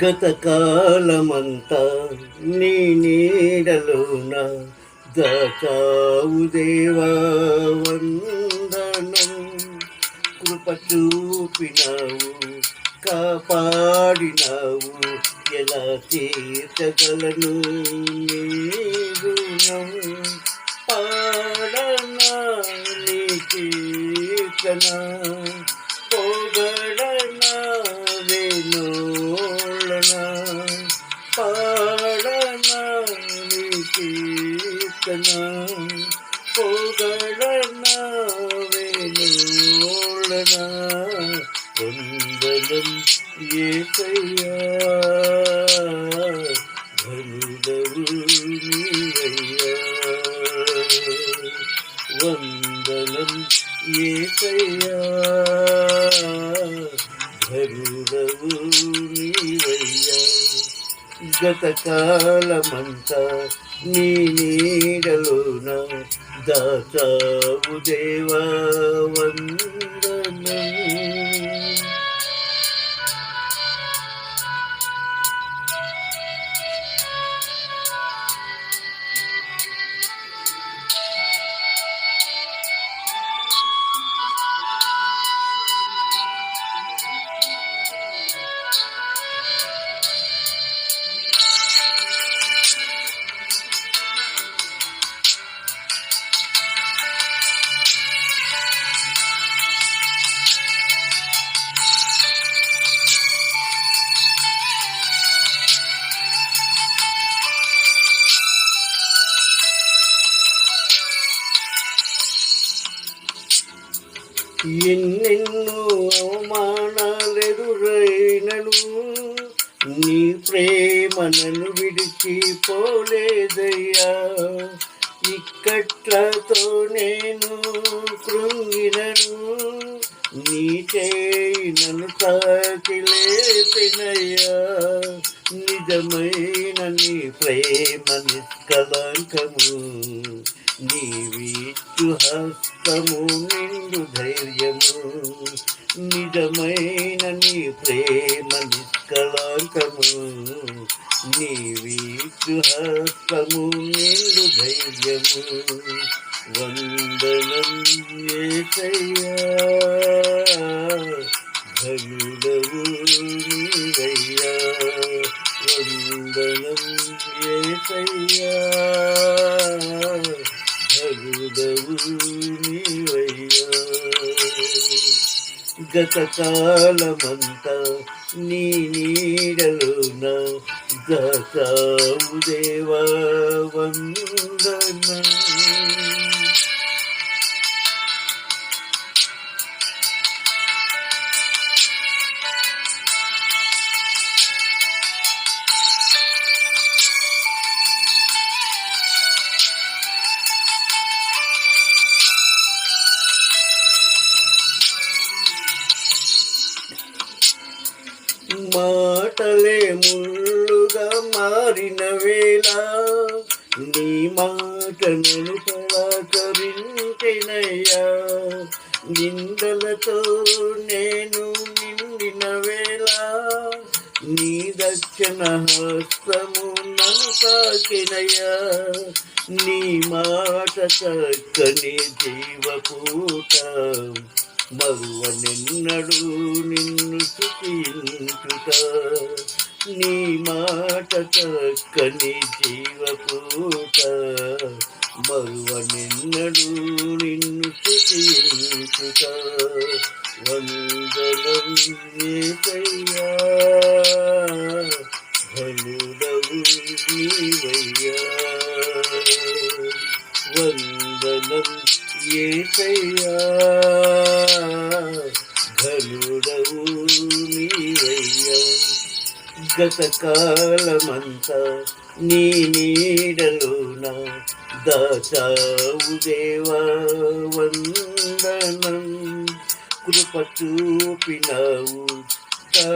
గత కాలమంతా నీ నీడలోన దాచావు దేవా వందనం. కృప చూపినావు కాపాడినావు ఎలా తీర్చగలను నీ రుణం పాడనా నీ కీర్తన నీ కీర్తన పొగడనా వేణోళనా వందనం ఏసయ్యా? ధనుడవు నీవయ్యా? వందనం ఏసయ్యా? ధనుడవు నీవయ్యా? గతకాలమంతా నీ నీడలోన దాచావు దేవా వందనం ఎన్నెన్నో అవమానాలెదురైనను నీ ప్రేమ నన్ను విడిచి పోలేదయ్యా ఇక్కట్లతో నేను కృంగినను నీ చేయి నన్ను తాకిలేపినయ్యా. నిజమైన నీ ప్రేమ నిష్కలంకము నీ హస్తము నిండు ధైర్యము నిజమైన నీ ప్రేమ నిష్కలంకము నీవిచ్చు హస్తము నిండు ధైర్యము వందనం ఏసయ్యా. ధనుడవు నీవయ్యా వందనం ఏసయ్యా. నీవయ్యా గతకాలమంతా నీ నీడలున దాచావు దేవా వందనం. మాటలే ముళ్ళుగా మారిన వేళ నీ మాటను పరాకరించినయ్యా నిందలతో నేను నిండిన వేళ నీ దక్షిణ హస్తము నన్ను తాకినయ్యా నీ మాట చక్కని జీవకూట మరువనెన్నడు నిన్ను స్థుతించుట. నీ మాట చక్కని జీవపూట మరువనెన్నడు నిన్ను స్థుతించుట. వందనం ఏసయ్యా ధనుడవు నీవయ్యా. వందనం ఏసయ్యా ధనుడవు నీవయ్యా గతకాలమంతా నీ నీడలోన దాచావు దేవా వందనం కృప చూపినావు